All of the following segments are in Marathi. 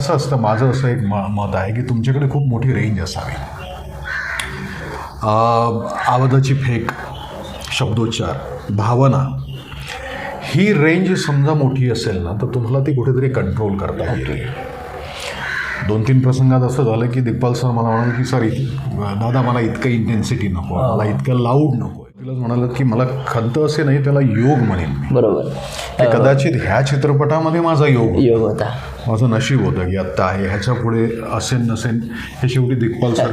असं असतं माझं असं एक म मत आहे की तुमच्याकडे खूप मोठी रेंज असावी. आवाजाची फेक शब्दोच्चार भावना ही रेंज समजा मोठी असेल ना तर तुम्हाला ती कुठेतरी कंट्रोल करता येते दोन तीन प्रसंगात असं झालं की दिग्पाल सर मला म्हणाले की सर दादा मला इतकं इंटेन्सिटी नको मला इतकं लाऊड नको. तिला म्हणालं की मला खंत असे नाही त्याला योग म्हणेन मी. बरोबर. कदाचित ह्या चित्रपटामध्ये माझा योग. योग होता. माझं नशीब होतं की आत्ता आहे ह्याच्या पुढे असेल नसेल हे शेवटी दिग्पाल सर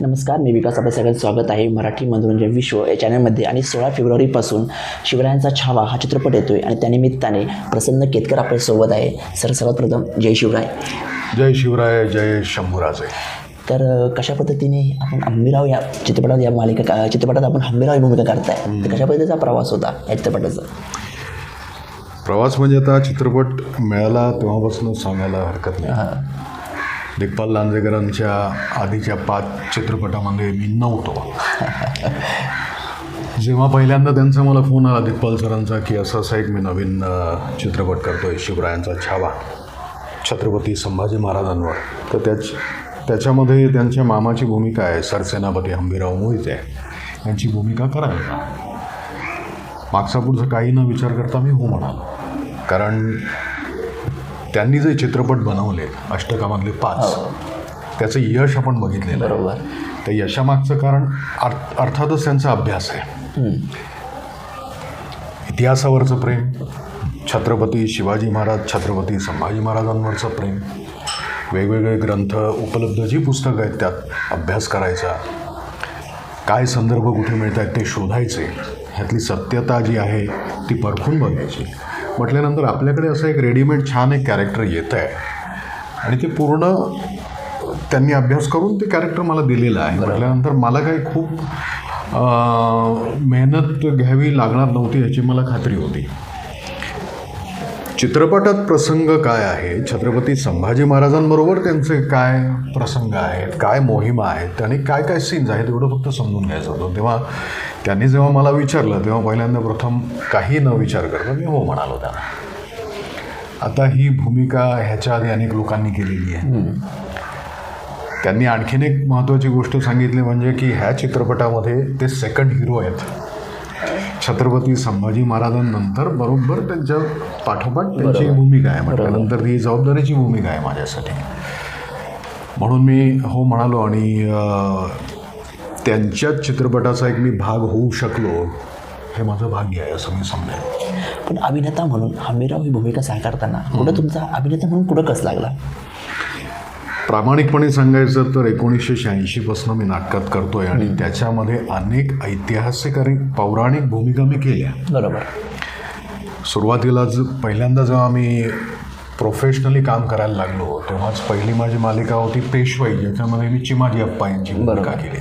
नमस्कार मी विकास आपल्या सगळ्यांचं स्वागत आहे मराठी मनोरंजन विश्व या चॅनलमध्ये आणि सोळा फेब्रुवारीपासून शिवरायांचा छावा हा चित्रपट येतोय आणि त्यानिमित्ताने प्रसन्न केतकर आपल्यासोबत आहे. सर सर्वात प्रथम जय शिवराय. जय शिवराय जय शंभूराजे. तर कशा पद्धतीने आपण हंबीराव या चित्रपटात या मालिका का- चित्रपटात आपण हंबीराव ही भूमिका करताय तर कशा पद्धतीचा प्रवास होता या चित्रपटाचा? प्रवास म्हणजे आता चित्रपट मिळाला तेव्हापासून सांगायला हरकत नाही. दिग्पाल लांजेकरांच्या आधीच्या पाच चित्रपटामध्ये मी नव्हतो. जेव्हा पहिल्यांदा त्यांचा मला फोन आला दिग्पाल सरांचा की असं असं एक मी नवीन चित्रपट करतोय शिवरायांचा छावा छत्रपती संभाजी महाराजांवर. तर त्याच त्याच्यामध्ये त्यांच्या मामाची भूमिका आहे. सरसेनापती हंबीराव मोहिते यांची भूमिका करायला मागचा पुढचा काही न विचार करता मी हो म्हणालो. कारण त्यांनी जे चित्रपट बनवले अष्टकामातले पाच त्याचं यश आपण बघितलेलं बरोबर. त्या यशामागचं कारण अर्थ अर्थातच त्यांचा अभ्यास आहे. इतिहासावरचं प्रेम छत्रपती शिवाजी महाराज छत्रपती संभाजी महाराजांवरचं प्रेम वेगवेगळे ग्रंथ उपलब्ध जी पुस्तकं आहेत त्यात अभ्यास करायचा काय संदर्भ कुठे मिळत आहेत ते शोधायचे ह्यातली सत्यता जी आहे ती परखून बघायची. म्हटल्यानंतर आपल्याकडे असं एक रेडीमेड छान एक कॅरेक्टर येतं आहे आणि ते पूर्ण त्यांनी अभ्यास करून ते कॅरेक्टर मला दिलेलं आहे. म्हटल्यानंतर मला काही खूप मेहनत घ्यावी लागणार नव्हती याची मला खात्री होती. चित्रपटात प्रसंग काय आहे? छत्रपती संभाजी महाराजांबरोबर त्यांचे काय प्रसंग आहेत? काय मोहिमा आहेत? आणि काय काय सीन्स आहेत? एवढं फक्त समजून घ्यायचं होतं. तेव्हा त्यांनी जेव्हा मला विचारलं तेव्हा पहिल्यांदा प्रथम काही न विचार करता मी हो म्हणालो त्यांना आता ही भूमिका ह्याच्या आधी अनेक लोकांनी केलेली आहे. त्यांनी आणखीन एक महत्त्वाची गोष्ट सांगितली म्हणजे की ह्या चित्रपटामध्ये ते सेकंड हिरो आहेत. छत्रपती संभाजी महाराजांनंतर बरोबर त्यांच्या पाठोपाठ त्यांची भूमिका आहे. म्हटल्यानंतर ही जबाबदारीची भूमिका आहे माझ्यासाठी. म्हणून मी हो म्हणालो आणि त्यांच्याच चित्रपटाचा एक मी भाग होऊ शकलो हे माझं भाग्य आहे असं मी समजेल पण अभिनेता म्हणून हंबीराव ही भूमिका साकारताना कुठं तुमचा अभिनेता म्हणून कुठं कस लागला? प्रामाणिकपणे सांगायचं तर एकोणीसशे शहाऐंशीपासून मी नाटकात करतोय आणि त्याच्यामध्ये अनेक ऐतिहासिक आणि पौराणिक भूमिका मी केल्या. बरोबर. सुरुवातीला ज पहिल्यांदा जेव्हा मी प्रोफेशनली काम करायला लागलो तेव्हाच पहिली माझी मालिका होती पेशवाई ज्याच्यामध्ये मी चिमाजी अप्पा यांची भूमिका केली.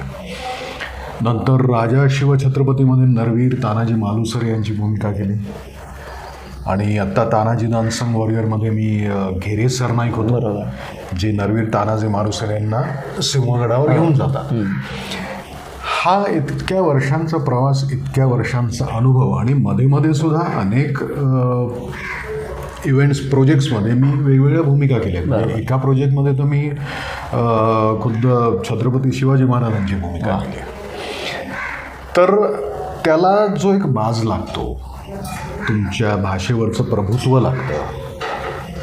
नंतर राजा शिवछत्रपतीमध्ये नरवीर तानाजी मालुसरे यांची भूमिका केली. आणि आत्ता तानाजी दानसंग वॉरियरमध्ये मी घेरे सरनाईक होतो. बरोबर. जे नरवीर तानाजी मारुसरे यांना सिंहगडावर घेऊन जातात. हा इतक्या वर्षांचा प्रवास इतक्या वर्षांचा अनुभव आणि मध्ये मध्ये सुद्धा अनेक इव्हेंट्स प्रोजेक्ट्समध्ये मी वेगवेगळ्या भूमिका केल्या. म्हणजे एका प्रोजेक्टमध्ये तर मी खुद्द छत्रपती शिवाजी महाराजांची भूमिका केली. तर त्याला जो एक बाज लागतो तुमच्या भाषेवरचं प्रभुत्व लागतं.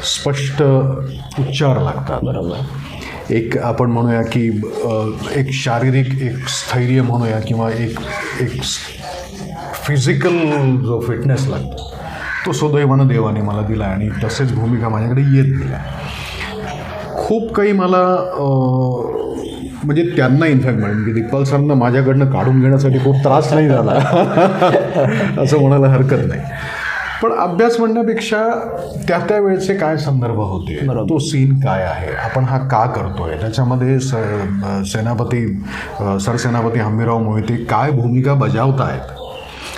स्पष्ट उच्चार लागतात. बरोबर. एक आपण म्हणूया की एक शारीरिक एक स्थैर्य म्हणूया किंवा एक एक फिजिकल जो फिटनेस लागतो तो सुदैवानं देवाने मला दिला आणि तसेच भूमिका माझ्याकडे येत गेल्या खूप काही मला म्हणजे त्यांना इनफॅक्ट म्हणेन की दिग्पाल सरांना माझ्याकडनं काढून घेण्यासाठी खूप त्रास नाही झाला. असं म्हणायला हरकत नाही. पण अभ्यास म्हणण्यापेक्षा त्या त्या वेळचे काय संदर्भ होते? तो सीन काय आहे? आपण हा का करतोय? त्याच्यामध्ये स सेनापती सरसेनापती हंबीराव मोहिते काय भूमिका बजावत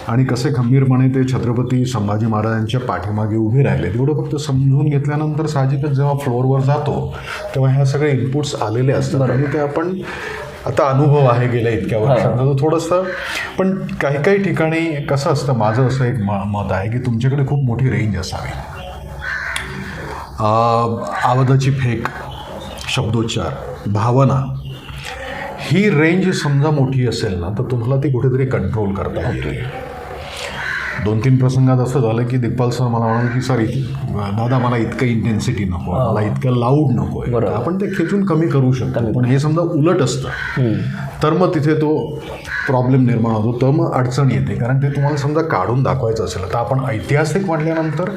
आणि कसे खंबीरपणे ते छत्रपती संभाजी महाराजांच्या पाठीमागे उभे राहिले तेवढं फक्त समजून घेतल्यानंतर साहजिकच जेव्हा फ्लोअरवर जातो तेव्हा ह्या सगळे इनपुट्स आलेले असतात. आणि ते आपण आता अनुभव आहे गेल्या इतक्या वर्षांचा. तर थोडंसं पण काही काही ठिकाणी कसं असतं माझं असं एक म मत आहे की तुमच्याकडे खूप मोठी रेंज असावी. आवाजाची फेक शब्दोच्चार भावना ही रेंज समजा मोठी असेल ना तर तुम्हाला ती कुठेतरी कंट्रोल करता येईल. दोन तीन प्रसंगात असं झालं की दिग्पाल सर मला म्हणाले की सर दादा मला इतकं इंटेन्सिटी नको मला इतकं लाऊड नको आहे. आपण ते खेचून कमी करू शकतो. पण हे समजा उलट असतं. तर मग तिथे तो प्रॉब्लेम निर्माण होतो. तर मग अडचण येते. कारण ते तुम्हाला समजा काढून दाखवायचं असेल तर आपण ऐतिहासिक म्हटल्यानंतर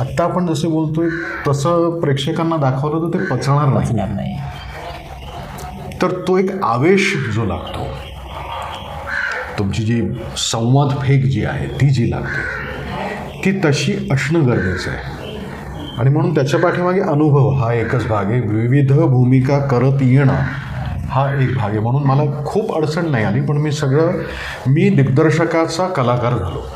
आत्ता आपण जसे बोलतोय तसं प्रेक्षकांना दाखवलं तर ते पचणार नाही. तर तो एक आवेश जो लागतो तुमची जी संवाद फेक जी आहे ती जी लागते ती तशी असणं गरजेचं आहे. आणि म्हणून त्याच्या पाठीमागे अनुभव हा एकच भाग आहे. विविध भूमिका करत येणं हा एक भाग आहे. म्हणून मला खूप अडचण नाही आली पण मी सगळं मी दिग्दर्शकाचा कलाकार झालो.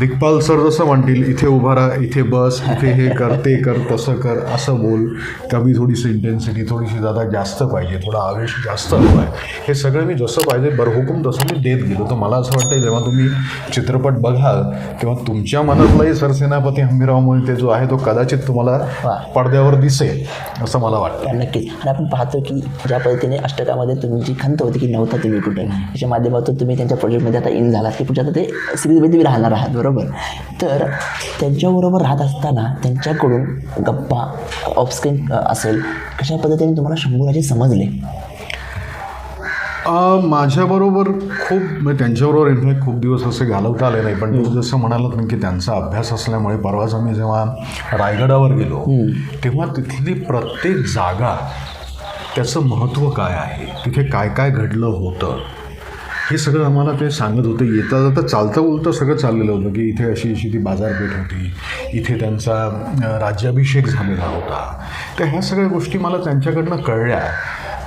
दिग्पाल सर जसं म्हणतील इथे उभा राहा इथे बस इथे हे कर ते कर तसं कर असं बोल. कमी थोडीशी इंटेन्सिटी थोडीशी दादा जास्त पाहिजे थोडा आवेश जास्त हवा आहे. हे सगळं मी जसं पाहिजे बरहुकूम तसं मी देत गेलो. तर मला असं वाटतं जेव्हा तुम्ही चित्रपट बघाल तेव्हा तुमच्या मनातलाही सरसेनापती हंबीराव मोहिते जो आहे तो कदाचित तुम्हाला. पडद्यावर दिसेल असं मला वाटतं नक्कीच. आणि आपण पाहतो की ज्या पद्धतीने अष्टकामध्ये तुमची खंत होती की नव्हता तुम्ही कुठे त्याच्या माध्यमातून तुम्ही त्यांच्या प्रोजेक्टमध्ये आता इन झालात. की पुढच्या आता ते सिरीजमध्ये तुम्ही राहणार आहात बरोबर. तर त्यांच्याबरोबर राहत असताना त्यांच्याकडून गप्पा ऑफस्क्रीन असेल कशा पद्धतीने तुम्हाला शंभूराजे समजले? माझ्याबरोबर खूप म्हणजे त्यांच्याबरोबर इनफॅक्ट खूप दिवस असे घालवता आले नाही पण तुम्ही जसं म्हणालात की त्यांचा अभ्यास असल्यामुळे परवाच आम्ही जेव्हा रायगडावर गेलो तेव्हा तिथली प्रत्येक जागा त्याचं महत्त्व काय आहे? तिथे काय काय घडलं होतं? हे सगळं आम्हाला ते सांगत होते. येता जाता चालता बोलता सगळं चाललेलं होतं की इथे अशी अशी ती बाजारपेठ होती. इथे त्यांचा राज्याभिषेक झालेला होता. तर ह्या सगळ्या गोष्टी मला त्यांच्याकडनं कळल्या.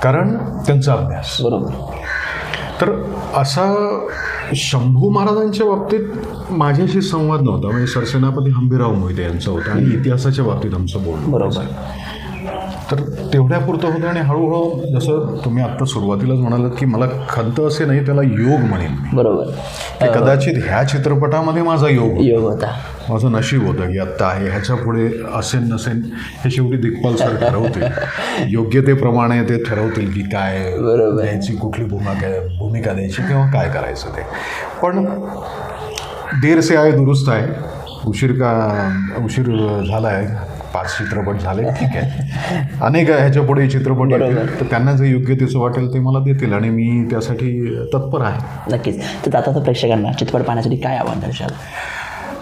कारण त्यांचा अभ्यास. बरोबर. तर असा शंभू महाराजांच्या बाबतीत माझ्याशी संवाद नव्हता. म्हणजे सरसेनापती हंबीराव मोहिते यांचा होता आणि इतिहासाच्या बाबतीत आमचं बोलणं बरोबर. तर तेवढ्यापुरतं होतं आणि हळूहळू जसं तुम्ही आत्ता सुरुवातीलाच म्हणालात की मला खंत असे नाही त्याला योग म्हणेन बरोबर. की कदाचित ह्या चित्रपटामध्ये माझा योग. योग होता. माझं नशीब होतं की आत्ता आहे ह्याच्या पुढे असेल नसेल हे शेवटी दिग्पाल सर ठरवतील. योग्यतेप्रमाणे ते ठरवतील की काय. द्यायची कुठली भूमिका भूमिका द्यायची किंवा काय करायचं ते. पण देर से आहे दुरुस्त आहे उशीर का उशीर झाला आहे पाच चित्रपट झाले ठीक आहे. अनेक ह्याच्या पुढे चित्रपट तर त्यांना जे योग्य त्याचं वाटेल ते मला देतील आणि मी त्यासाठी तत्पर आहे. नक्कीच. तर आता प्रेक्षकांना चित्रपट पाहण्यासाठी काय आव्हान दर्शाल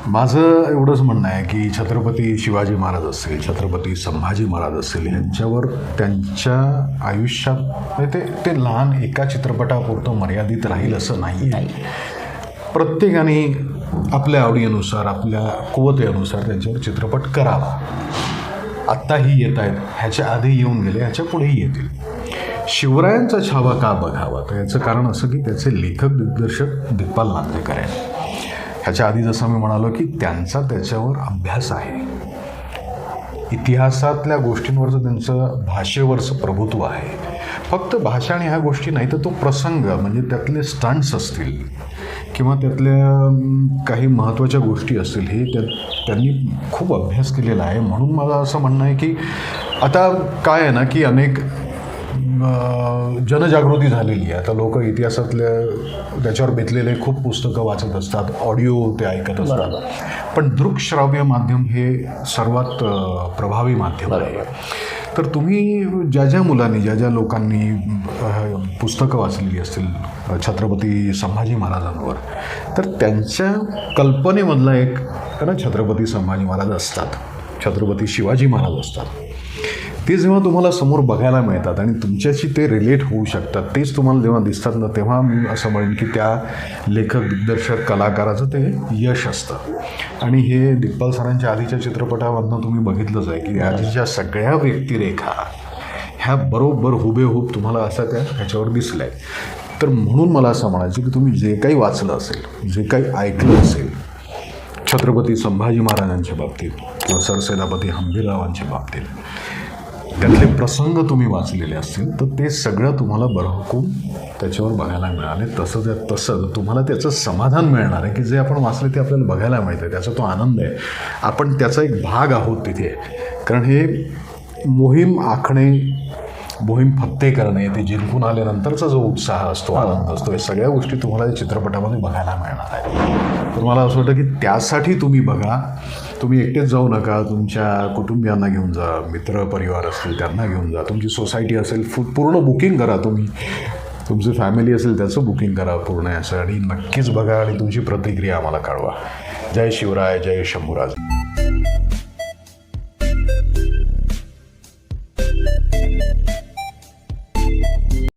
माझं एवढंच म्हणणं आहे की छत्रपती शिवाजी महाराज असतील छत्रपती संभाजी महाराज असतील यांच्यावर त्यांच्या आयुष्यात म्हणजे ते ते लहान एका चित्रपटापुरतं मर्यादित राहील असं नाही आहे. प्रत्येकाने आपल्या आवडीनुसार आपल्या कुवतेनुसार त्यांच्यावर चित्रपट करावा. आत्ताही येत आहेत ह्याच्या आधी येऊन गेले ह्याच्या पुढेही येतील. शिवरायांचा छावा का बघावा? तर याचं कारण असं की त्याचे लेखक दिग्दर्शक दिग्पाल नांदेकर आहेत. ह्याच्या आधी जसं मी म्हणालो की त्यांचा त्याच्यावर अभ्यास आहे. इतिहासातल्या गोष्टींवरचं त्यांचं भाषेवरचं प्रभुत्व आहे. फक्त भाषा आणि ह्या गोष्टी नाही तर तो प्रसंग म्हणजे त्यातले स्टंट्स असतील किंवा त्यातल्या काही महत्त्वाच्या गोष्टी असतील हे त्या त्यांनी खूप अभ्यास केलेला आहे. म्हणून मला असं म्हणणं आहे की आता काय आहे ना की अनेक जनजागृती झालेली आहे. आता लोक इतिहासातल्या त्याच्यावर बेतलेले खूप पुस्तकं वाचत असतात ऑडिओ ते ऐकत असतात. पण दृकश्राव्य माध्यम हे सर्वात प्रभावी माध्यम आहे. तर तुम्ही ज्या ज्या मुलांनी ज्या ज्या लोकांनी पुस्तकं वाचलेली असतील छत्रपती संभाजी महाराजांवर तर त्यांच्या कल्पनेमधला एक ना छत्रपती संभाजी महाराज असतात. छत्रपती शिवाजी महाराज असतात. ते जेव्हा तुम्हाला समोर बघायला मिळतात आणि तुमच्याशी ते रिलेट होऊ शकतात तेच तुम्हाला जेव्हा दिसतात ना तेव्हा मी असं म्हणेन की त्या लेखक दिग्दर्शक कलाकाराचं ते यश असतं. आणि हे दिग्पाल सरांच्या आधीच्या चित्रपटामधनं तुम्ही बघितलंच आहे की आधीच्या सगळ्या व्यक्तिरेखा ह्या बरोबर हुबेहूब तुम्हाला असं त्या ह्याच्यावर दिसल्या. आहेत तर म्हणून मला असं म्हणायचं की तुम्ही जे काही वाचलं असेल जे काही ऐकलं असेल छत्रपती संभाजी महाराजांच्या बाबतीत व सरसेनापती हंबीररावांच्या बाबतीत. त्यातले प्रसंग तुम्ही वाचलेले असतील तर ते सगळं तुम्हाला बरहकून त्याच्यावर बघायला मिळाले. तसं त्या तसं तुम्हाला त्याचं समाधान मिळणार आहे की जे आपण वाचले ते आपल्याला बघायला मिळतं त्याचा तो आनंद आहे. आपण त्याचा एक भाग आहोत तिथे. कारण हे मोहीम आखणे मोहीम फत्ते करणे ते जिंकून आल्यानंतरचा जो उत्साह असतो आनंद असतो या सगळ्या गोष्टी तुम्हाला या चित्रपटामध्ये बघायला मिळणार आहेत. तर मला असं वाटतं की त्यासाठी तुम्ही बघा. तुम्ही एकटेच जाऊ नका तुमच्या कुटुंबियांना घेऊन जा मित्र परिवार असतील त्यांना घेऊन जा. तुमची सोसायटी असेल फु पूर्ण बुकिंग करा तुम्ही. तुमची फॅमिली असेल त्याचं बुकिंग करा पूर्ण असं आणि नक्कीच बघा आणि तुमची प्रतिक्रिया आम्हाला कळवा. जय शिवराय जय शंभूराज.